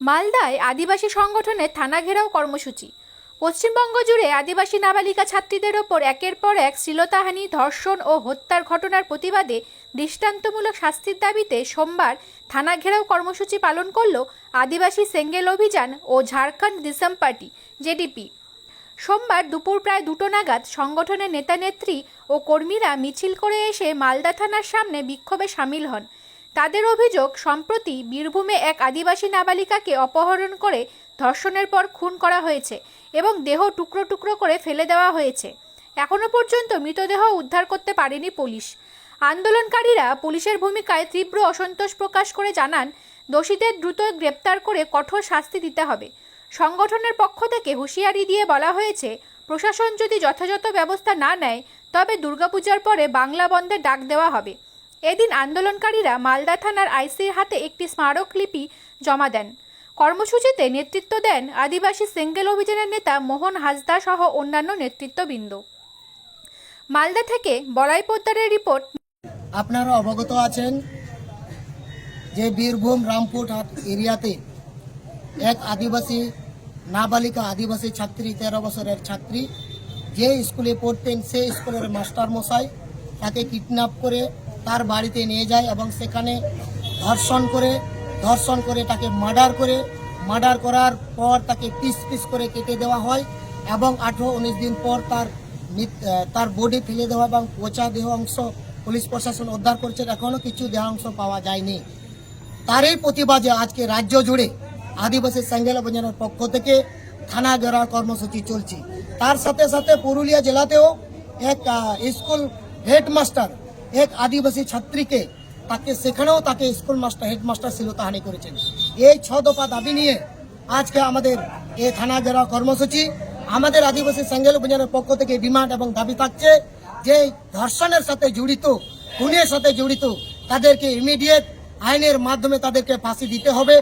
মালদায় আদিবাসী সংগঠনের থানা ঘেরাও কর্মসূচি। পশ্চিমবঙ্গ জুড়ে আদিবাসী নাবালিকা ছাত্রীদের ওপর একের পর এক শ্লীলতাহানি, ধর্ষণ ও হত্যার ঘটনার প্রতিবাদে দৃষ্টান্তমূলক শাস্তির দাবিতে সোমবার থানা ঘেরাও কর্মসূচি পালন করল আদিবাসী সেঙ্গেল অভিযান ও ঝাড়খণ্ড দিসম পার্টি, জেডিপি। সোমবার দুপুর প্রায় দুটো নাগাদ সংগঠনের নেতানেত্রী ও কর্মীরা মিছিল করে এসে মালদা থানার সামনে বিক্ষোভে সামিল হন। তাদের অভিযোগ, সম্প্রতি বীরভূমে এক আদিবাসী নাবালিকাকে অপহরণ করে ধর্ষণের পর খুন করা হয়েছে এবং দেহ টুকরো টুকরো করে ফেলে দেওয়া হয়েছে। এখনও পর্যন্ত মৃতদেহ উদ্ধার করতে পারেনি পুলিশ। আন্দোলনকারীরা পুলিশের ভূমিকায় তীব্র অসন্তোষ প্রকাশ করে জানান, দোষীদের দ্রুত গ্রেপ্তার করে কঠোর শাস্তি দিতে হবে। সংগঠনের পক্ষ থেকে হুঁশিয়ারি দিয়ে বলা হয়েছে, প্রশাসন যদি যথাযথ ব্যবস্থা না নেয়, তবে দুর্গাপূজার পরে বাংলা বন্ধের ডাক দেওয়া হবে। এদিন আন্দোলনকারীরা মালদা থানার আইসির হাতে একটি স্মারকলিপি জমা দেন। কর্মসূচিতে নেতৃত্ব দেন আদিবাসী সিঙ্গেল অভিযানের নেতা মোহন হাসদা সহ অন্যান্য নেতৃত্ববৃন্দ। মালদা থেকে বলাই পোদ্দারের রিপোর্ট। আপনারা অবগত আছেন যে বীরভূম রামপুরহাট এরিয়াতে এক আদিবাসী নাবালিকা আদিবাসী ছাত্রী, তেরো বছরের ছাত্রী, যে স্কুলে পড়তেন সেই স্কুলের মাস্টার মশাই তাকে কিডন্যাপ করে তার বাড়িতে নিয়ে যায় এবং সেখানে ধর্ষণ করে ধর্ষণ করে তাকে মার্ডার করে, মার্ডার করার পর তাকে পিস পিস করে কেটে দেওয়া হয় এবং আঠেরো উনিশ দিন পর তার তার বডি ফেলে দেওয়া এবং পচা দেহ অংশ পুলিশ প্রশাসন উদ্ধার করছে। এখনও কিছু দেহাংশ পাওয়া যায়নি। তারই প্রতিবাদে আজকে রাজ্য জুড়ে আদিবাসী সেঙ্গেল অভিযানের পক্ষ থেকে থানা জেরার কর্মসূচি চলছে। তার সাথে সাথে পুরুলিয়া জেলাতেও এক স্কুল হেডমাস্টার এক আদিবাসী ছাত্রীকে তাকে সেখানেও তাকে স্কুল মাস্টার, হেডমাস্টার শ্লীলতাহানি করেছেন। এই ছ দফা দাবি নিয়ে আজকে আমাদের এ থানা জেরা কর্মসূচি। আমাদের আদিবাসী সাঙ্গেল অভিযানের পক্ষ থেকে ডিমান্ড এবং দাবি থাকছে যে ধর্ষণের সাথে জড়িত, খুনের সাথে জড়িত তাদেরকে ইমিডিয়েট আইনের মাধ্যমে তাদেরকে ফাঁসি দিতে হবে।